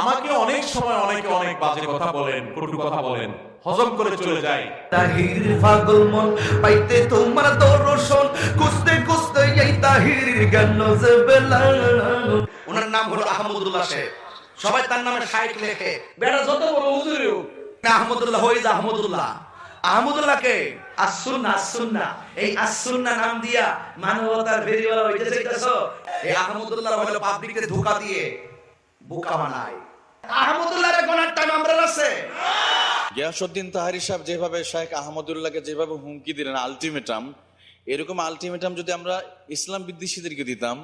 আমাকে অনেক সময় অনেকে অনেক বাজে কথা বলেন কটু কথা বলেন হজম করে চলে যায় তাহির পাগল মন পাইতে তোমার দর্শন খুঁজতে খুঁজতে এই তাহির জ্ঞান যে বেলা ওনার নাম হলো আহমদুল্লাহ শেখ। সবাই তার নামে শাইক লেখে। বেড়া যত বড় হুজুরে আহমদুল্লাহ হইজ আহমদুল্লাহ। আহমদুল্লাহকে আসুন্না আসুন্না এই আসুন্না নাম দিয়া মানবতার ফেরিওয়ালা হইতে চাইতেছো? এই আহমদুল্লাহ হলো পাবলিককে ধোকা দিয়ে বোকা বানায়। আহমদুল্লাহর কোনার টাইম আমরা আছে। গিয়াসুদ্দিন তাহারি সাহেব যেভাবে শেখ আহমদুল্লাহকে যেভাবে হুমকি দিলেন আলটিমেটাম এরকম আলটিমেটাম যদি আমরা ইসলাম বিদ্বেষীদেরকে দিতাম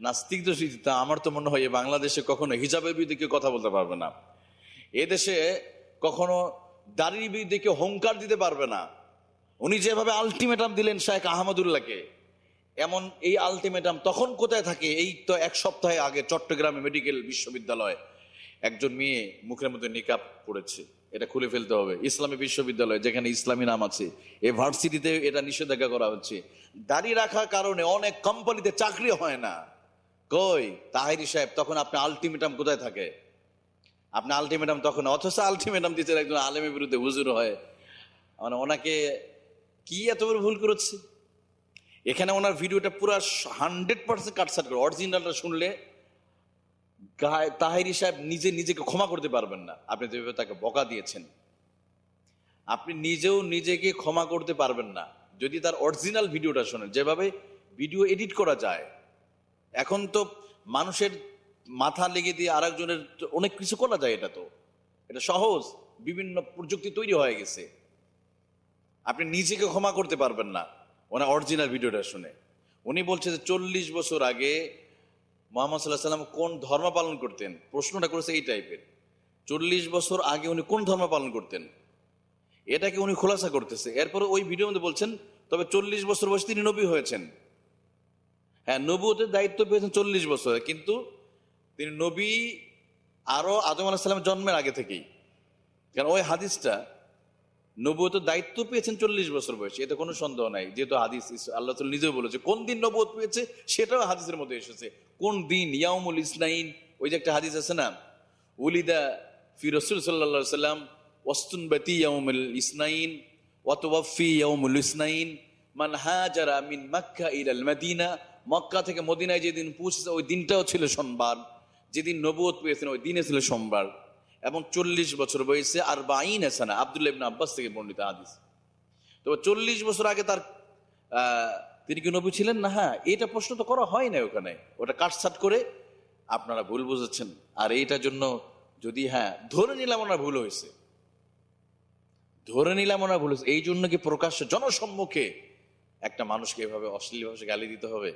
নাস্তিকদের যদি দিতাম আমার তো মনে হয় বাংলাদেশে কখনো হিজাবের বিরুদ্ধে কেউ কথা বলতে পারবে না। এ দেশে কখনো দাড়ির বিরুদ্ধে কেউ হুঙ্কার দিতে পারবে না। উনি যেভাবে আলটিমেটাম দিলেন শেখ আহমদুল্লাহকে এমন এই আলটিমেটাম তখন কোথায় থাকে? এই তো এক সপ্তাহে আগে চট্টগ্রামে মেডিকেল বিশ্ববিদ্যালয় একজন মেয়ে মুখের মধ্যে নিকাব পড়েছে। এটা খুলে ফেলতে হবে। ইসলামী বিশ্ববিদ্যালয়, যেখানে ইসলামী নাম আছে, এই ভার্সিটিতে এটা নিষেধাজ্ঞা করা হচ্ছে। দাঁড়িয়ে রাখার কারণে অনেক কোম্পানিতে চাকরি হয় না। কই? তাহিরি সাহেব, তখন আপনি আলটিমেটাম কোথায় থাকে? আপনি আলটিমেটাম তখন, অথচ আলটিমেটাম দিচ্ছেন একজন আলেমের বিরুদ্ধে, হুজুর হয়। মানে ওনাকে কি এত ভুল করেছে? এখানে ওনার ভিডিওটা পুরো হান্ড্রেড পার্সেন্ট কাটসাট করে অরিজিনালটা শুনলে তাহেরি সাহেব নিজে নিজেকে ক্ষমা করতে পারবেন না। আপনি যেভাবে তাকে বকা দিয়েছেন, আপনি নিজেও নিজেকে ক্ষমা করতে পারবেন না। যদি তার অরিজিনাল ভিডিওটা শোনেন, যেভাবে ভিডিও এডিট করা যায়, এখন তো মানুষের মাথা লেগে দিয়ে আরেকজনের অনেক কিছু করা যায় এটা তো। এটা সহজ, বিভিন্ন প্রযুক্তি তৈরি হয়ে গেছে। আপনি নিজেকে ক্ষমা করতে পারবেন না। ওনার অরিজিনাল ভিডিওটা শুনে। উনি বলছে যে চল্লিশ বছর আগে মোহাম্মদ সাল্লাহ সাল্লাম কোন ধর্ম পালন করতেন? প্রশ্নটা করেছে এই টাইপের। চল্লিশ বছর আগে উনি কোন ধর্ম পালন করতেন? এটাকে উনি খোলাসা করতেছে। এরপর ওই ভিডিওর মধ্যে বলছেন, তবে চল্লিশ বছর বয়সে তিনি নবী হয়েছেন। হ্যাঁ নবুতের দায়িত্ব পেয়েছেন চল্লিশ বছরে। কিন্তু তিনি নবী আরও আদম আলাহ সাল্লামের জন্মের আগে থেকেই। কারণ ওই হাদিসটা নবুয়তের দায়িত্ব পেয়েছেন চল্লিশ বছর বয়সে, এতে কোনো সন্দেহ নাই। যেহেতু হাদিস আল্লাহ নিজেও বলেছে, কোন দিন নবুয়ত পেয়েছে সেটাও হাদিসের মধ্যে এসেছে। কোন দিন ইয়ামুল ইসনাইন, ওই যে একটা হাদিস আছে না, উলিদা ফি রসুল সাল্লা সাল্লাম ওয়াস্তুন বাতি ইয়ামুল ইসনাইন ওয়াতওয়াফি ইয়ামুল ইসনাইন, মান হাজারা মিন মাক্কা ইলাল মাদিনা, মক্কা থেকে মদিনায় যেদিন পৌঁছেছে, ওই দিনটাও ছিল সোমবার। যেদিন নবুয়ত পেয়েছেন, ওই দিনে ছিল সোমবার। এবং চল্লিশ বছর বয়সে আর বাইন এসানা আবদুল্লাহ ইবনে আব্বাস থেকে বর্ণিত হাদিস। তবে চল্লিশ বছর আগে তার তিনি কি নবী ছিলেন? না হ্যাঁ এটা প্রশ্ন তো করা হয় না ওখানে। ওটা কাটসাট করে আপনারা ভুল বুঝেছেন। আর এইটার জন্য যদি হ্যাঁ ধরে নিলাম ওনার ভুল হয়েছে। ধরে নিলাম ওনার ভুল হয়েছে। এই জন্য কি প্রকাশ্য জনসম্মুখে একটা মানুষকে এভাবে অশ্লীল ভাষায় গালি দিতে হবে?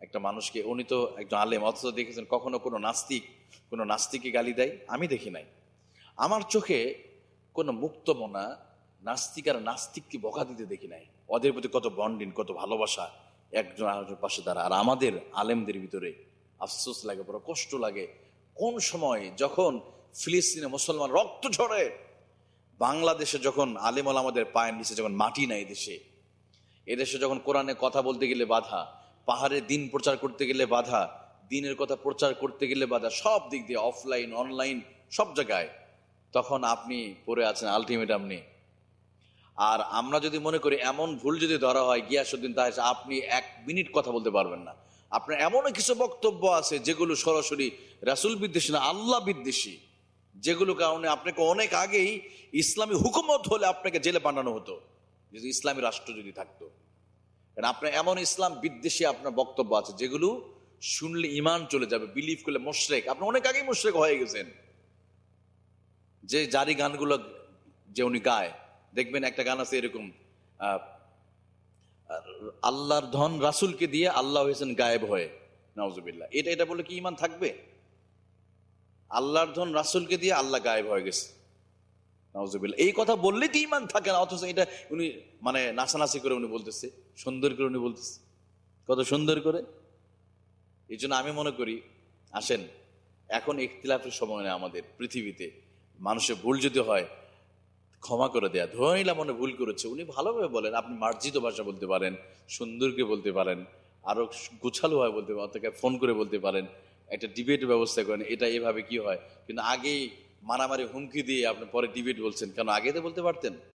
একটা মানুষকে, উনি তো একজন আলেম, অথচ দেখেছেন কখনো কোনো নাস্তিক, কোনো নাস্তিককে গালি দেয়? আমি দেখি নাই। আমার চোখে কোনো মুক্তমনা, নাস্তিক আর নাস্তিককে বকা দিতে দেখি নাই। ওদের প্রতি কত বন্ডিন কত ভালোবাসা, একজন আরেকজন পাশে দাঁড়া। আর আমাদের আলেমদের ভিতরে আফসোস লাগে, বড় কষ্ট লাগে। কোন সময় যখন ফিলিস্তিনে মুসলমান রক্ত ঝরে, বাংলাদেশে যখন আলেমল আমাদের পায়ের নিচে যখন মাটি নাই দেশে, এদেশে যখন কোরআনে কথা বলতে গেলে বাধা, পাহাড়ে দিন প্রচার করতে গেলে বাধা, দিনের কথা প্রচার করতে গেলে বাধা, সব দিক দিয়ে অফলাইন অনলাইন সব জায়গায় তখন আপনি পড়ে আছেন আলটিমেটাম নিয়ে। আর আমরা যদি মনে করি এমন ভুল যদি ধরা হয় গিয়াসুদ্দিন তাহের, আপনি এক মিনিট কথা বলতে পারবেন না। আপনার এমনও কিছু বক্তব্য আছে যেগুলো সরাসরি রাসুল বিদ্বেষী না, আল্লাহ বিদ্বেষী। যেগুলো কারণে আপনাকে অনেক আগেই ইসলামী হুকুমত হলে আপনাকে জেলে পাঠানো হতো, যদি ইসলামী রাষ্ট্র যদি থাকতো। কারণ আপনার এমন ইসলাম বিদ্বেষী আপনার বক্তব্য আছে যেগুলো শুনলে ইমান চলে যাবে বিলিভ করলে মোশরেক। আপনি অনেক আগেই মোশরেক হয়ে গেছেন। যে জারি গানগুলো যে উনি গায়, দেখবেন একটা গান আছে এরকম আল্লাহর ধন রাসুলকে দিয়ে আল্লাহ হয়েছেন গায়েব হয়ে নওয়াজুবিল্লাহ এটা এটা বলে কি ইমান থাকবে? আল্লাহর ধন রাসুলকে দিয়ে আল্লাহ গায়েব হয়ে গেছে নওয়াজুবিল্লাহ এই কথা বললে তো ইমান থাকে না? অথচ এটা উনি মানে নাচানাচি করে উনি বলতেছে, সুন্দর করে উনি বলতেছে। কত সুন্দর করে? এই জন্য আমি মনে করি, আসেন, এখন ইখতিলাফের সময় না আমাদের পৃথিবীতে। মানুষের ভুল যদি হয়, ক্ষমা করে দেয়া। ধোয়াইলা মনে ভুল করেছে, উনি ভালোভাবে বলেন, আপনি মার্জিত ভাষা বলতে পারেন, সুন্দরকে বলতে পারেন আরও গুছালো হয় বলতে পারেন, অর্থাৎ ফোন করে বলতে পারেন, একটা ডিবেট ব্যবস্থা করেন, এটা এভাবে কি হয়? কিন্তু আগেই মারামারি হুমকি দিয়ে আপনি পরে ডিবেট বলছেন, কেন আগে তো বলতে পারতেন?